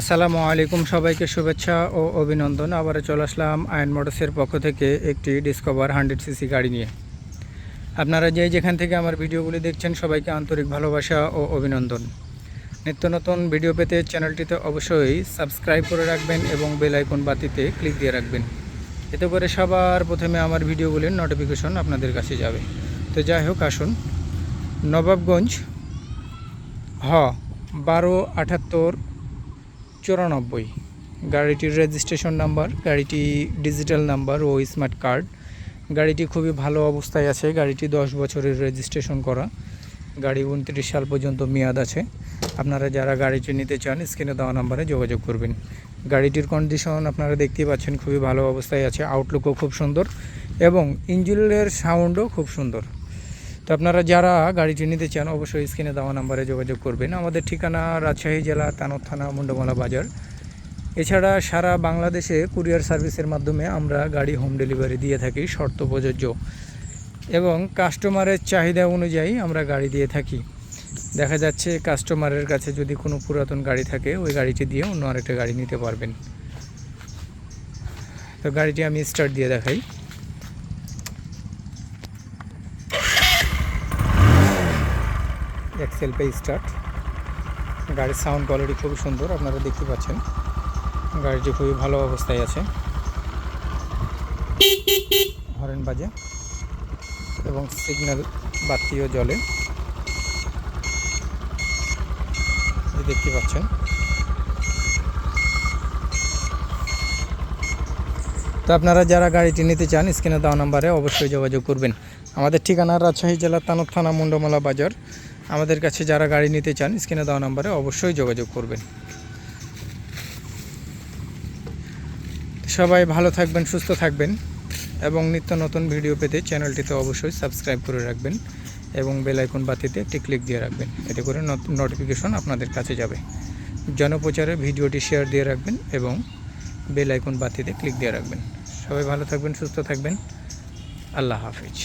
আসসালামু আলাইকুম সবাইকে শুভেচ্ছা ও অভিনন্দন। আবারও চলে আসলাম আয়ন মোটরসের পক্ষ থেকে একটি ডিসকভার হান্ড্রেড সিসি গাড়ি নিয়ে। আপনারা যে যেখান থেকে আমার ভিডিওগুলি দেখছেন, সবাইকে আন্তরিক ভালোবাসা ও অভিনন্দন। নিত্য নতুন ভিডিও পেতে চ্যানেলটিতে অবশ্যই সাবস্ক্রাইব করে রাখবেন এবং বেল আইকন বাতিতে ক্লিক দিয়ে রাখবেন। এতে করে সবার প্রথমে আমার ভিডিওগুলির নোটিফিকেশন আপনাদের কাছে যাবে। তো যাই হোক, আসুন। নবাবগঞ্জ হ, বারো আটাত্তর চুরানব্বই। গাড়িটির রেজিস্ট্রেশন নাম্বার গাড়িটি ডিজিটাল নাম্বার ও স্মার্ট কার্ড গাড়িটি খুবই ভালো অবস্থায় আছে। গাড়িটি দশ বছরের রেজিস্ট্রেশন করা। গাড়ি উনত্রিশ সাল পর্যন্ত মেয়াদ আছে। আপনারা যারা গাড়িটি নিতে চান, স্ক্রিনে দেওয়া নাম্বারে যোগাযোগ করবেন। গাড়িটির কন্ডিশন আপনারা দেখতেই পাচ্ছেন, খুবই ভালো অবস্থায় আছে। আউটলুকও খুব সুন্দর এবং ইঞ্জিনের সাউন্ডও খুব সুন্দর। তো আপনারা যারা গাড়িটি নিতে চান, অবশ্যই স্ক্রিনে দেওয়া নাম্বারে যোগাযোগ করবেন। আমাদের ঠিকানা রাজশাহী জেলা তানব থানা, মুন্ডমালা বাজার। এছাড়া সারা বাংলাদেশে কুরিয়ার সার্ভিসের মাধ্যমে আমরা গাড়ি হোম ডেলিভারি দিয়ে থাকি, শর্ত প্রযোজ্য। এবং কাস্টমারের চাহিদা অনুযায়ী আমরা গাড়ি দিয়ে থাকি। দেখা যাচ্ছে কাস্টমারের কাছে যদি কোনো পুরাতন গাড়ি থাকে, ওই গাড়িটি দিয়ে অন্য আরেকটা গাড়ি নিতে পারবেন। তো গাড়িটি আমি স্টার্ট দিয়ে দেখাই। এক্সেল পে স্টার্ট গাড়ির সাউন্ড কোয়ালিটি খুবই সুন্দর, আপনারা দেখতে পাচ্ছেন। গাড়িটি খুবই ভালো অবস্থায় আছে। হরেন বাজে। এবং সিগন্যাল বাতিও এই দেখতে পাচ্ছেন। তো আপনারা যারা গাড়িটি নিতে চান, স্ক্রিনে দেওয়া নাম্বারে অবশ্যই যোগাযোগ করবেন। আমাদের ঠিকানা রাজশাহী জেলার তানব থানা, মুন্ডমালা বাজার। আমাদের কাছে যারা গাড়ি নিতে চান, স্ক্রিনে দেওয়া নাম্বারে অবশ্যই যোগাযোগ করবেন। সবাই ভালো থাকবেন, সুস্থ থাকবেন এবং নিত্য নতুন ভিডিও পেতে চ্যানেলটিতে অবশ্যই সাবস্ক্রাইব করে রাখবেন এবং বেল আইকন বাতিতে একটি ক্লিক দিয়ে রাখবেন। এতে করে নোটিফিকেশন আপনাদের কাছে যাবে। জনপ্রচারে ভিডিওটি শেয়ার দিয়ে রাখবেন এবং বেল আইকন বাতিতে ক্লিক দিয়ে রাখবেন। সবাই ভালো থাকবেন, সুস্থ থাকবেন। আল্লাহ হাফিজ।